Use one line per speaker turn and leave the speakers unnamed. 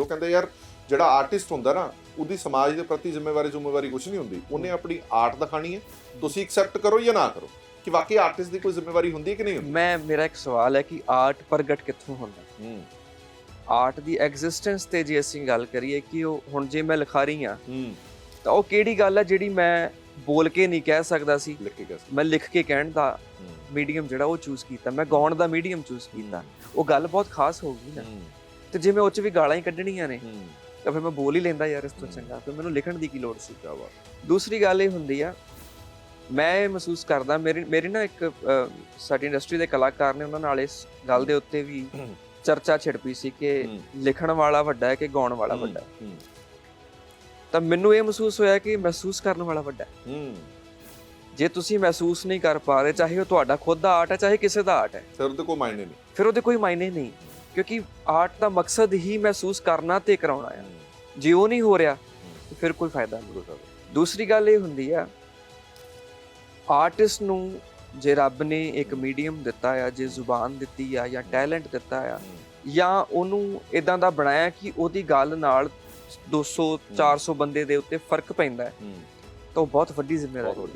ਉਹ ਕਹਿੰਦੇ ਯਾਰ ਜਿਹੜਾ ਆਰਟਿਸਟ ਹੁੰਦਾ ਨਾ ਉਹਦੀ ਸਮਾਜ ਦੇ ਪ੍ਰਤੀ ਜ਼ਿੰਮੇਵਾਰੀ ਜ਼ਿੰਮੇਵਾਰੀ ਕੁਝ ਨਹੀਂ ਹੁੰਦੀ। ਉਹਨੇ ਆਪਣੀ ਆਰਟ ਦਿਖਾਣੀ ਹੈ। ਤੁਸੀਂ ਐਕਸੈਪਟ ਕਰੋ ਜਾਂ ਨਾ ਕਰੋ? ਕਿ ਵਾਕਈ ਆਰਟਿਸਟ ਦੀ ਕੋਈ ਜ਼ਿੰਮੇਵਾਰੀ ਹੁੰਦੀ ਹੈ ਕਿ ਨਹੀਂ ਹੁੰਦੀ?
ਮੈਂ ਮੇਰਾ ਇੱਕ ਸਵਾਲ ਹੈ ਕਿ ਆਰਟ ਪ੍ਰਗਟ ਕਿੱਥੋਂ ਹੁੰਦਾ?
ਹੂੰ।
ਆਰਟ ਦੀ ਐਗਜ਼ਿਸਟੈਂਸ ਤੇ ਜੇ ਅਸੀਂ ਗੱਲ ਕਰੀਏ ਕਿ ਉਹ ਹੁਣ ਜੇ ਮੈਂ ਲਿਖਾਰੀ ਹਾਂ
ਹੂੰ।
ਤਾਂ ਉਹ ਕਿਹੜੀ ਗੱਲ ਹੈ ਜਿਹੜੀ ਮੈਂ ਬੋਲ ਕੇ ਨਹੀਂ ਕਹਿ ਸਕਦਾ ਸੀ?
ਲਿਖ ਕੇ ਕਹਿ
ਮੈਂ ਲਿਖ ਕੇ ਕਹਿਣ ਦਾ
ਹੂੰ।
ਮੀਡੀਅਮ ਜਿਹੜਾ ਉਹ ਚੂਜ਼ ਕੀਤਾ। ਮੈਂ ਗਾਉਣ ਦਾ ਮੀਡੀਅਮ ਚੂਜ਼ ਕੀਤਾ। ਉਹ ਗੱਲ ਬਹੁਤ ਖਾਸ ਹੋਊਗੀ ਨਾ।
ਹੂੰ।
ਤੇ ਜੇ ਮੈਂ ਉਹ ਚ ਵੀ ਗਾਲਾਂ ਹੀ ਕੱਢਣੀਆਂ ਨੇ ਤਾਂ ਫਿਰ ਮੈਂ ਬੋਲ ਹੀ ਲੈਂਦਾ ਯਾਰ ਇਸ ਤੋਂ। ਚੰਗਾ ਫਿਰ ਮੈਨੂੰ ਲਿਖਣ ਦੀ ਕੀ ਲੋੜ ਸੀ?
ਕੀ ਬਾਤ
ਦੂਸਰੀ ਗੱਲ ਇਹ ਹੁੰਦੀ ਆ ਮੈਂ ਇਹ ਮਹਿਸੂਸ ਕਰਦਾ ਮੇਰੀ ਮੇਰੀ ਨਾ ਇੱਕ ਸਾਡੀ ਇੰਡਸਟਰੀ ਦੇ ਕਲਾਕਾਰ ਨੇ ਉਹਨਾਂ ਨਾਲ ਇਸ ਗੱਲ ਦੇ ਉੱਤੇ ਵੀ। ਚਰਚਾ ਛਿੜ ਪਈ ਸੀ ਕਿ। ਲਿਖਣ ਵਾਲਾ ਵੱਡਾ ਹੈ ਕਿ ਗਾਉਣ ਵਾਲਾ ਵੱਡਾ ਹੈ? ਤਾਂ ਮੈਨੂੰ ਇਹ ਮਹਿਸੂਸ ਹੋਇਆ ਕਿ ਮਹਿਸੂਸ ਕਰਨ ਵਾਲਾ ਵੱਡਾ ਹੂੰ। ਜੇ ਤੁਸੀਂ ਮਹਿਸੂਸ ਨਹੀਂ ਕਰ ਪਾ ਰਹੇ ਚਾਹੇ ਉਹ ਤੁਹਾਡਾ ਖੁਦ ਦਾ ਆਰਟ ਹੈ ਚਾਹੇ ਕਿਸੇ ਦਾ ਆਰਟ ਹੈ।
ਫਿਰ ਉਹਦੇ ਕੋਈ ਮਾਇਨੇ ਨਹੀਂ।
ਫਿਰ ਉਹਦੇ ਕੋਈ ਮਾਇਨੇ ਨਹੀਂ। ਕਿਉਂਕਿ ਆਰਟ ਦਾ ਮਕਸਦ ਹੀ ਮਹਿਸੂਸ ਕਰਨਾ ਤੇ ਕਰਾਉਣਾ ਹੈ ਜੇ ਉਹ ਨਹੀਂ ਹੋ ਰਿਹਾ ਤਾਂ ਫਿਰ ਕੋਈ ਫਾਇਦਾ ਨਹੀਂ।
ਸਾਹਿਬ
ਦੂਸਰੀ ਗੱਲ ਇਹ ਹੁੰਦੀ ਆ ਆਰਟਿਸਟ ਨੂੰ ਜੇ ਰੱਬ ਨੇ ਇੱਕ ਮੀਡੀਅਮ ਦਿੱਤਾ ਆ ਜੇ ਜ਼ੁਬਾਨ ਦਿੱਤੀ ਆ ਜਾਂ ਟੈਲੈਂਟ ਦਿੱਤਾ ਆ ਜਾਂ ਉਹਨੂੰ ਇਦਾਂ ਦਾ ਬਣਾਇਆ ਕਿ ਉਹਦੀ ਗੱਲ ਨਾਲ 200 400 ਬੰਦੇ ਦੇ ਉੱਤੇ ਫ਼ਰਕ ਪੈਂਦਾ ਹੈ ਤਾਂ ਉਹ ਬਹੁਤ ਵੱਡੀ ਜ਼ਿੰਮੇਵਾਰੀ ਹੈ।